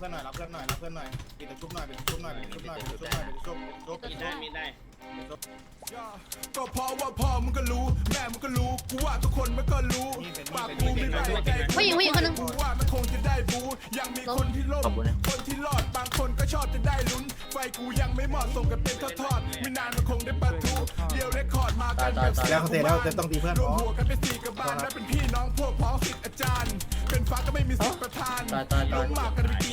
พื่อนหน่อยรับเพื่อนหน่อยรับเพื่อนหน่อยปิดตะชุบหน่อยปิดตะชุบหน่อยปิดตะชุบหน่อยปิดตะชุบหน่อยปิดตะชุบปิดตะชุบมีได้มีได้ก็เพราะว่าพ่อมึงก็รู้ แม่มึงก็รู้กูว่าทุกคนมันก็รู้ปากกูไม่ได้ใจผู้หญิงผู้หญิงคนหนึงกูว่ามันคงจะได้บูยังมีคนที่ล่มคนที่รอดบางคนก็ชอบจะได้ลุ้นไฟกูยังไม่เหมาะส่งกันเป็นทอดๆไม่นานมันคงได้ปะทุเดียวเรคคอร์ดมากันแบบแล้วเขาเสร็จแล้วจะต้องตีเพื่อนรวมอ๋อหัวกันเป็นสี่กระบาลและเป็นพี่น้องพวกพ้องสิทธิ์อาจารย์ เป็นฟ้าก็ไม่มีสิทธิ์ประธานลงหมากกันไป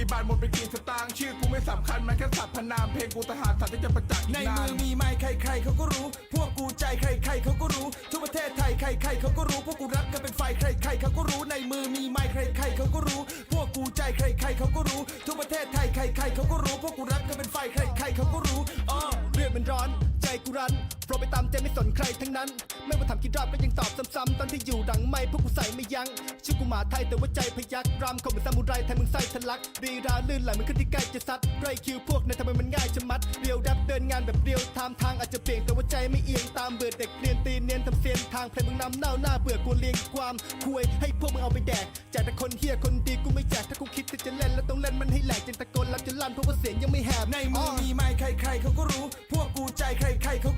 กี่บาทหมดไปกี่สตางค์ชื่อกูไม่สำคัญมันแค่สัพพนามเพลงกูทหารสัตว์ที่จะประจักษ์ในมือมีไม้ใครๆเขาก็รู้ พวกกูใจใครๆเขาก็รู้ทั่วประเทศไทยใครๆเขาก็รู้ พวกกูรักกันเป็นไฟใครๆเขาก็รู้ในมือมีไม้ใครๆเขาก็รู้ พวกกูใจใครๆเขาก็รู้ทั่วประเทศไทยใครๆเขาก็รู้ พวกกูรักกันเป็นไฟใครๆเขาก็รู้อ้อเลือดมันร้อน ใจกูรันโปร ไปตามใจไม่สนใครทั้งนั้น ไม่ว่าทำกี่รอบก็ยังตอบซ้ำๆตอนที่อยู่ดังไม่พวกกูใส่ไม่ยั้งชื่อกูหมาไทยแต่ว่าใจพยักรำเขาเหมือนซามูไรแทนมึงไส้ทะลักรีราลื่นไหลเหมือนขึ้นที่ใกล้จะซัดไรคิวพวกนั้นทำไมมันง่ายจะมัดเรียวแรปเดินงานแบบเรียวไทม์ทางอาจจะเปลี่ยนแต่ว่าใจไม่เอียงตามเบื่อเด็กเรียนตีเนียนทำเสียนทางเพลงมึงนำเน่าหน้าเบื่อกลัวเลียงความคุยให้พวกมึงเอาไปแดกแจกแต่คนเฮียคนดีกูไม่แจกถ้ากูคิดที่จะเล่นแล้วต้องเล่นมันให้แหลกจนตะโกนรับจนลั่นเพราะว่าเสียงยังไม่แหบในมือมีไม้ใครๆเขาก็รู้ พวกกูใจใครๆเขา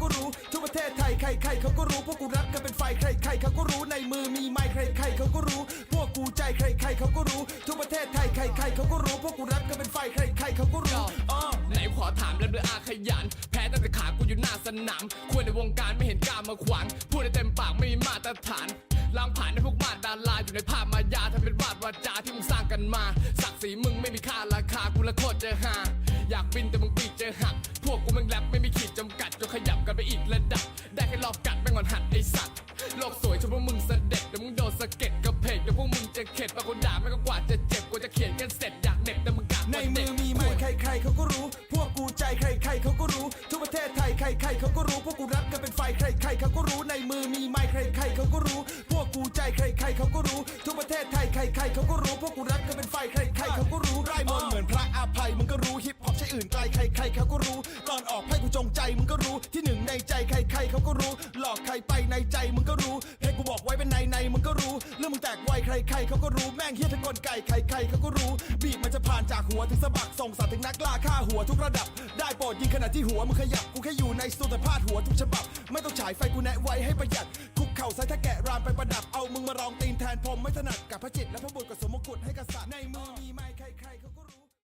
ใครๆเขาก็รู้พวกกูรักกันเป็นไฟใครๆเขาก็รู้ในมือมีไม้ใครๆเขาก็รู้ พวกกูใจใครๆเขาก็รู้ทั่วประเทศไทยใครๆเขาก็รู้พวกกูรักกันเป็นไฟใครๆเขาก็รู้อ้อไหนขอถามแล้วด้วยอาขยัน แพ้ตั้งแต่ขากูอยู่หน้าสนามควรในวงการไม่เห็นกล้ามาขวางพูดได้เต็มปากไม่มีมาตรฐานล้างผ่านในพวกมาดาราอยู่ในภาพมายาทำเป็นวาดวาจาที่มึงสร้างกันมาศักดิ์ศรีมึงไม่มีค่าราคากูละโคตรจะหาอยากบินแต่มึงปีกเจอหัก พวกกูแม่งแรปไม่มีขีดจำกัดจนขยับกันไปอีกระดับได้แค่ร อบกัดแม่งงอนหัดไอสัตว์ โลกสวยจนพวกมึงเสด็จเดี๋ยวมึงโดนสะเก็ดกระเพกเดี๋ยวพวกมึงจะเข็ดบางคนด่าแม่งก็กว่าจะเจ็บกว่าจะเขียนกันเสร็จอยากเหน็บแต่มึงกะในมือมีไม้ใครๆเขาก็รู้ พวกกูใจใครๆเขาก็รู้ทั่วประเทศไทยใครๆเขาก็รู้ พวกกูรักกันเป็นไฟใครๆเขาก็รู้ในมือมีไม้ใครๆเขาก็รู้ พวกกูใจใครๆเขาก็รู้ทั่วประเทศไทยใครๆเขาก็รู้พวกกูรักกันเป็นไฟใครๆเขาก็รู้ไรมนต์เหมือนพระอภัยมึงก็รู้ฮิปฮอปใช่อื่นไกลใครๆเขาก็รู้ก่อนออกให้กูจงใจมึงก็รู้ที่หนึ่ง ในใจใครๆเขาก็รู้ หลอกใครไปในใจมึงก็รู้เพลงกูบอกไว้เป็นในในมึงก็รู้เรื่องมึงแตกไวใครๆเขาก็รู้แม่งเฮี้ยทั้งกลไก่ใครๆเขาก็รู้ บีบมันจะผ่านจากหัวถึงสะบักส่งสัตว์ถึงนักล่าฆ่าหัวทุกระดับ ได้โปรดยิงขณะที่หัวมึงขยับกูแค่อยู่ในสตูแต่พาดหัวทุกฉบับ ไม่ต้องฉายไฟกูแนะไว้ให้ประหยัดคุกเข่าใส่ถ้าแกะรามไปประดับเอามึงมารองตีนแทนผมไม่ถนัดกับพระจิตและพระบุตรกับสมมกุฎให้กษัตริย์ในมือมีไม้ใครๆเขาก็รู้